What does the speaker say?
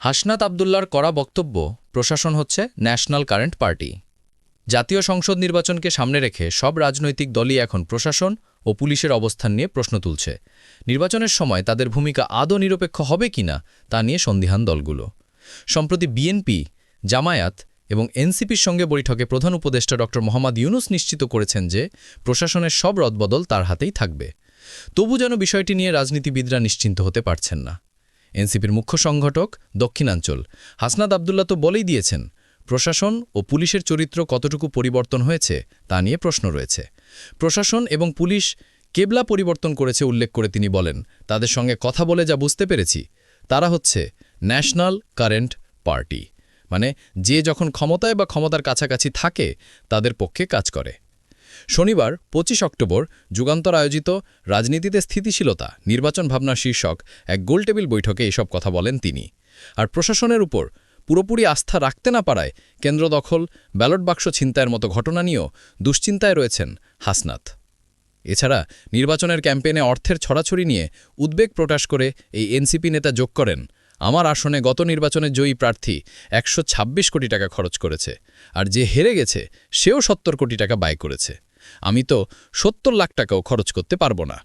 হাসনাত আবদুল্লার করা বক্তব্য, প্রশাসন হচ্ছে ন্যাশনাল কারেন্ট পার্টি। জাতীয় সংসদ নির্বাচনকে সামনে রেখে সব রাজনৈতিক দলই এখন প্রশাসন ও পুলিশের অবস্থান নিয়ে প্রশ্ন তুলছে। নির্বাচনের সময় তাদের ভূমিকা আদৌ নিরপেক্ষ হবে কিনা তা নিয়ে সন্দিহান দলগুলো। সম্প্রতি বিএনপি, জামায়াত এবং এনসিপির সঙ্গে বৈঠকে প্রধান উপদেষ্টা ড. মোহাম্মদ ইউনুস নিশ্চিত করেছেন যে প্রশাসনের সব রদবদল তার হাতেই থাকবে। তবু যেন বিষয়টি নিয়ে রাজনীতিবিদরা নিশ্চিন্ত হতে পারছেন না। এনসিপির মুখ্য সংগঠক দক্ষিণাঞ্চল। হাসনাদ আবদুল্লা তো বলেই দিয়েছেন, প্রশাসন ও পুলিশের চরিত্র কতটুকু পরিবর্তন হয়েছে তা নিয়ে প্রশ্ন রয়েছে। প্রশাসন এবং পুলিশ কেবলা পরিবর্তন করেছে উল্লেখ করে তিনি বলেন, তাদের সঙ্গে কথা বলে যা বুঝতে পেরেছি, তারা হচ্ছে ন্যাশনাল কারেন্ট পার্টি। মানে যে যখন ক্ষমতায় বা ক্ষমতার কাছাকাছি থাকে, তাদের পক্ষে কাজ করে। শনিবার ২৫ অক্টোবর, যুগান্তর আয়োজিত রাজনীতিতে স্থিতিশীলতা, নির্বাচন ভাবনা শীর্ষক এক গোলটেবিল বৈঠকে এসব কথা বলেন তিনি। আর প্রশাসনের উপর পুরোপুরি আস্থা রাখতে না পারায় কেন্দ্র দখল, ব্যালট বাক্স ছিনতাইয়ের মতো ঘটনা নিয়েও দুশ্চিন্তায় রয়েছেন হাসনাত। এছাড়া নির্বাচনের ক্যাম্পেইনে অর্থের ছড়াছড়ি নিয়ে উদ্বেগ প্রকাশ করে এই এনসিপি নেতা যোগ করেন। আমার আসনে গত নির্বাচনে জয়ী প্রার্থী একশো ছাব্বিশ কোটি টাকা খরচ করেছে। আর যে হেরে গেছে, সেও সত্তর কোটি টাকা ব্যয় করেছে। আমি তো সত্তর লাখ টাকাও খরচ করতে পারব না।